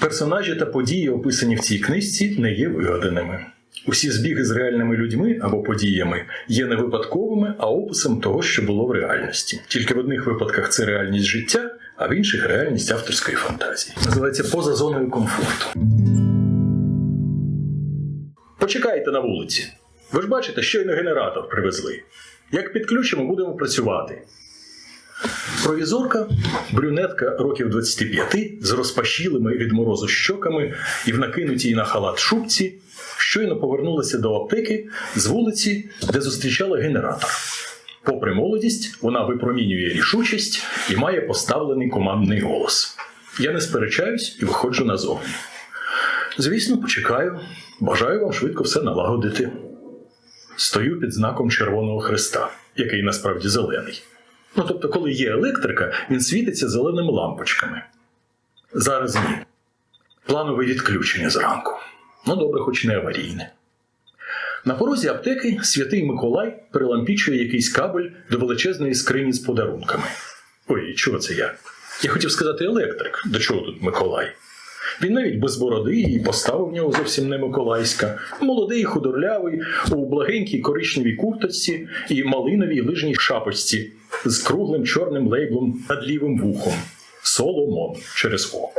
Персонажі та події, описані в цій книжці, не є вигаданими. Усі збіги з реальними людьми або подіями є не випадковими, а описом того, що було в реальності. Тільки в одних випадках це реальність життя, а в інших реальність авторської фантазії. Називається поза зоною комфорту. Почекайте на вулиці. Ви ж бачите, щойно генератор привезли. Як підключимо, будемо працювати. Провізорка, брюнетка років 25 з розпашілими від морозу щоками і в накинутій на халат шубці, щойно повернулася до аптеки з вулиці, де зустрічала генератор. Попри молодість, вона випромінює рішучість і має поставлений командний голос. Я не сперечаюсь і виходжу назовні. Звісно, почекаю. Бажаю вам швидко все налагодити. Стою під знаком Червоного Христа, який насправді зелений. Ну, тобто, коли є електрика, він світиться зеленими лампочками. Зараз ні. Планове відключення зранку. Ну, добре, хоч не аварійне. На порозі аптеки святий Миколай перелампічує якийсь кабель до величезної скрині з подарунками. Ой, чого це я? Я хотів сказати електрик. До чого тут Миколай? Він навіть без бороди і постава в нього зовсім не миколаївська. Молодий, худорлявий, у благенькій коричневій курточці і малиновій лижній шапочці з круглим чорним лейблом над лівим вухом. Соломон через О.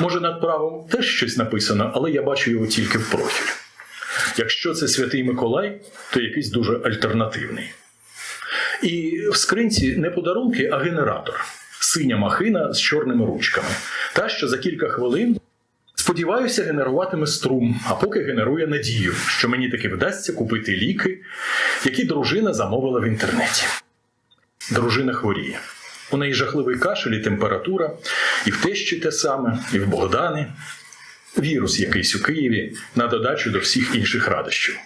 Може, над правом теж щось написано, але я бачу його тільки в профіль. Якщо це святий Миколай, то якийсь дуже альтернативний. І в скринці не подарунки, а генератор. Синя махина з чорними ручками. Та, що за кілька хвилин, сподіваюся, генеруватиме струм, а поки генерує надію, що мені таки вдасться купити ліки, які дружина замовила в інтернеті. Дружина хворіє. У неї жахливий кашель і температура, і в тещі те саме, і в Богдани. Вірус якийсь у Києві на додачу до всіх інших радощів.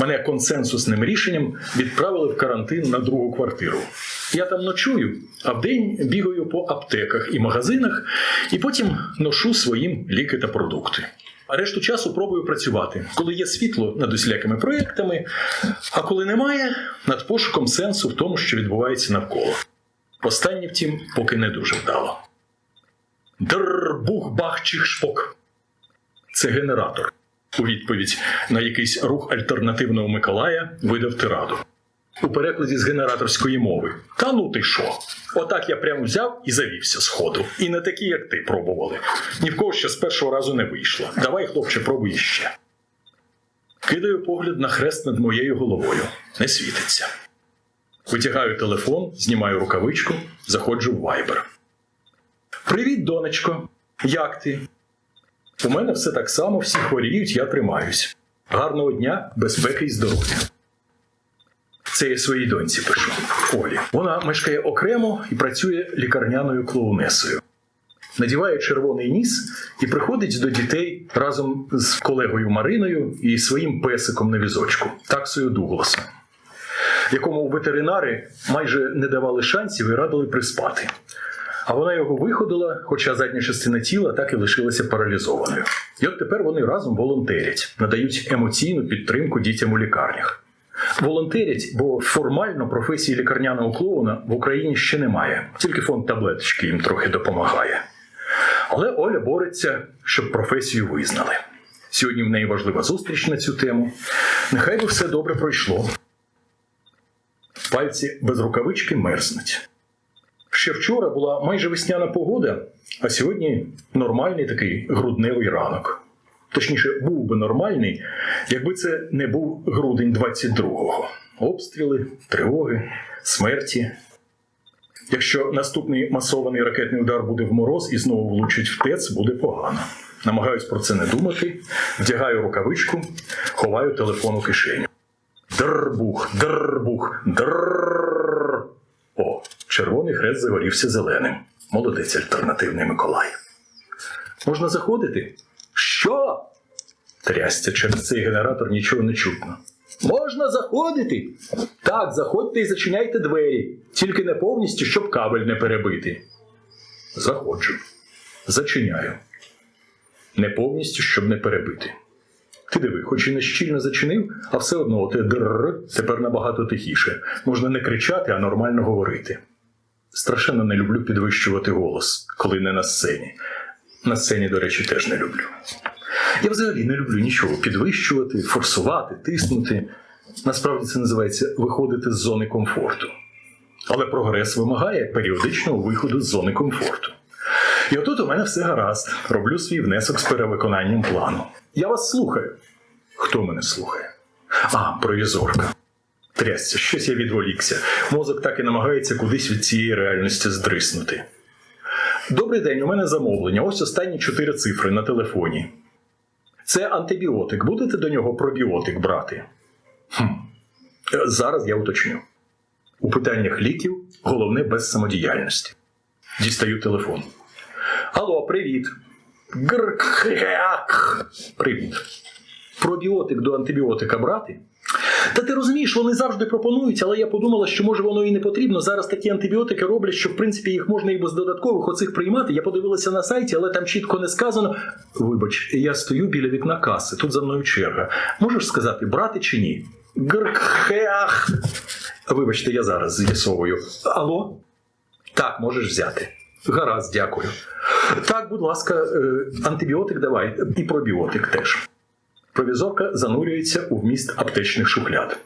Мене консенсусним рішенням відправили в карантин на другу квартиру. Я там ночую, а вдень бігаю по аптеках і магазинах, і потім ношу своїм ліки та продукти. А решту часу пробую працювати, коли є світло над усілякими проєктами, а коли немає, над пошуком сенсу в тому, що відбувається навколо. Останнє, втім, поки не дуже вдало. Др, бух, бах, чих, шпок. Це генератор. У відповідь на якийсь рух альтернативного Миколая видав тираду. У перекладі з генераторської мови. Та ну ти що? Отак я прямо взяв і завівся з ходу. І не такі, як ти пробували. Ні в кого ще з першого разу не вийшло. Давай, хлопче, пробуй ще. Кидаю погляд на хрест над моєю головою. Не світиться. Витягаю телефон, знімаю рукавичку, заходжу в Viber. Привіт, донечко. Як ти? У мене все так само, всі хворіють, я тримаюсь. Гарного дня, безпеки і здоров'я. Це я своїй доньці пишу. Олі. Вона мешкає окремо і працює лікарняною клоунесою. Надіває червоний ніс і приходить до дітей разом з колегою Мариною і своїм песиком на візочку, таксою Дугласом, якому ветеринари майже не давали шансів і радили приспати. А вона його виходила, хоча задня частина тіла так і лишилася паралізованою. І от тепер вони разом волонтерять, надають емоційну підтримку дітям у лікарнях. Волонтерять, бо формально професії лікарняного клоуна в Україні ще немає, тільки фонд таблеточки їм трохи допомагає. Але Оля бореться, щоб професію визнали. Сьогодні в неї важлива зустріч на цю тему. Нехай би все добре пройшло. Пальці без рукавички мерзнуть. Ще вчора була майже весняна погода, а сьогодні нормальний такий грудневий ранок. Точніше, був би нормальний, якби це не був грудень 22-го. Обстріли, тривоги, смерті. Якщо наступний масований ракетний удар буде в мороз і знову влучить в ТЕЦ, буде погано. Намагаюсь про це не думати, вдягаю рукавичку, ховаю телефон у кишеню. Дербух, дербух, дерр. О, червоний хрест загорівся зеленим. Молодець альтернативний Миколай. Можна заходити? Що? Трясця через цей генератор нічого не чутно. Можна заходити? Так, заходьте і зачиняйте двері, тільки не повністю, щоб кабель не перебити. Заходжу. Зачиняю. Не повністю, щоб не перебити. Ти диви, хоч і не щільно зачинив, а все одно оте др тепер набагато тихіше. Можна не кричати, а нормально говорити. Страшенно не люблю підвищувати голос, коли не на сцені. На сцені, до речі, теж не люблю. Я взагалі не люблю нічого підвищувати, форсувати, тиснути. Насправді це називається виходити з зони комфорту. Але прогрес вимагає періодичного виходу з зони комфорту. І отут у мене все гаразд. Роблю свій внесок з перевиконанням плану. Я вас слухаю. Хто мене слухає? А, провізорка. Трясся, щось я відволікся. Мозок так і намагається кудись від цієї реальності здриснути. Добрий день, у мене замовлення. Ось останні чотири цифри на телефоні. Це антибіотик. Будете до нього пробіотик брати? Хм. Зараз я уточню. У питаннях ліків головне без самодіяльності. Дістаю телефон. Алло, привіт. Грк. Привіт. Пробіотик до антибіотика брати? Та ти розумієш, вони завжди пропонують, але я подумала, що може воно і не потрібно. Зараз такі антибіотики роблять, що в принципі їх можна і без додаткових оцих приймати. Я подивилася на сайті, але там чітко не сказано. Вибач, я стою біля вікна каси, тут за мною черга. Можеш сказати, брати чи ні? Грхеах. Вибачте, я зараз з'ясовую. Алло? Так, можеш взяти. Гаразд, дякую. Так, будь ласка, е, антибіотик давай і пробіотик теж. Провізорка занурюється у вміст аптечних шухляд.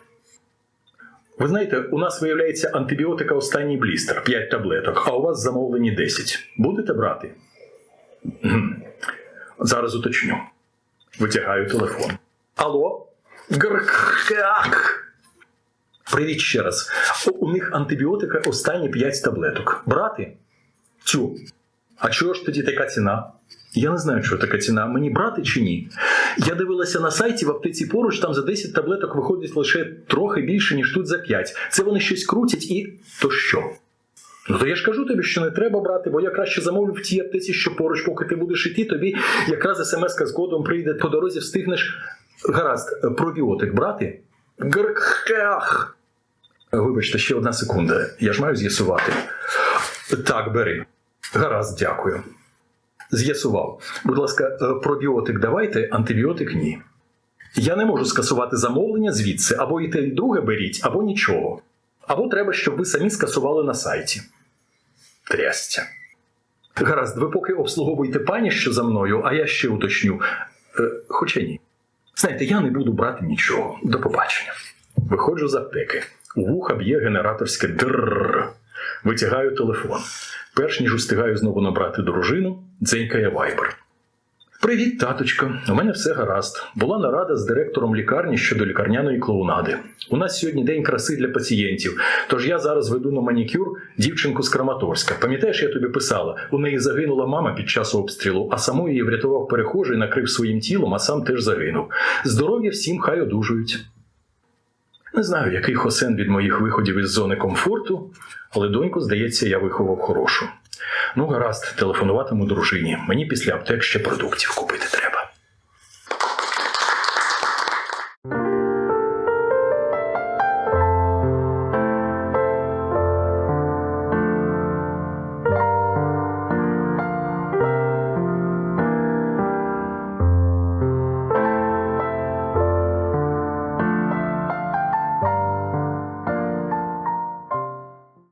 Ви знаєте, у нас виявляється антибіотика останній блістер 5 таблеток, а у вас замовлені 10. Будете брати? Зараз уточню. Витягаю телефон. Алло? Гркак. Привіт ще раз. У них антибіотика останні 5 таблеток. Брати? Тю. А чого ж тоді така ціна? Я не знаю, що така ціна. Мені брати чи ні? Я дивилася на сайті в аптеці поруч, там за 10 таблеток виходить лише трохи більше, ніж тут за 5. Це вони щось крутять і. То що? Ну то я ж кажу тобі, що не треба брати, бо я краще замовлю в тій аптеці, що поруч, поки ти будеш іти, тобі якраз смс-ка з кодом прийде по дорозі, встигнеш. Гаразд, пробіотик брати? Грках. Вибачте, ще одна секунда. Я ж маю з'ясувати. Так, бери. Гаразд, дякую. З'ясував. Будь ласка, е, пробіотик давайте, антибіотик ні. Я не можу скасувати замовлення звідси, або і те, і друге беріть, або нічого. Або треба, щоб ви самі скасували на сайті. Трясця. Гаразд, ви поки обслуговуйте пані, що за мною, а я ще уточню. Е, хоча ні. Знаєте, я не буду брати нічого. До побачення. Виходжу з аптеки. У вуха б'є генераторське дрррр. Витягаю телефон. Перш ніж устигаю знову набрати дружину, дзенькає вайбер. Привіт, таточко. У мене все гаразд. Була нарада з директором лікарні щодо лікарняної клоунади. У нас сьогодні день краси для пацієнтів. Тож я зараз веду на манікюр дівчинку з Краматорська. Пам'ятаєш, я тобі писала, у неї загинула мама під час обстрілу, а саму її врятував перехожий, накрив своїм тілом, а сам теж загинув. Здоров'я всім хай одужують. Не знаю, який хосен від моїх виходів із зони комфорту, але доньку, здається, я виховав хорошу. Ну, гаразд, телефонуватиму дружині. Мені після аптек ще продуктів купити треба.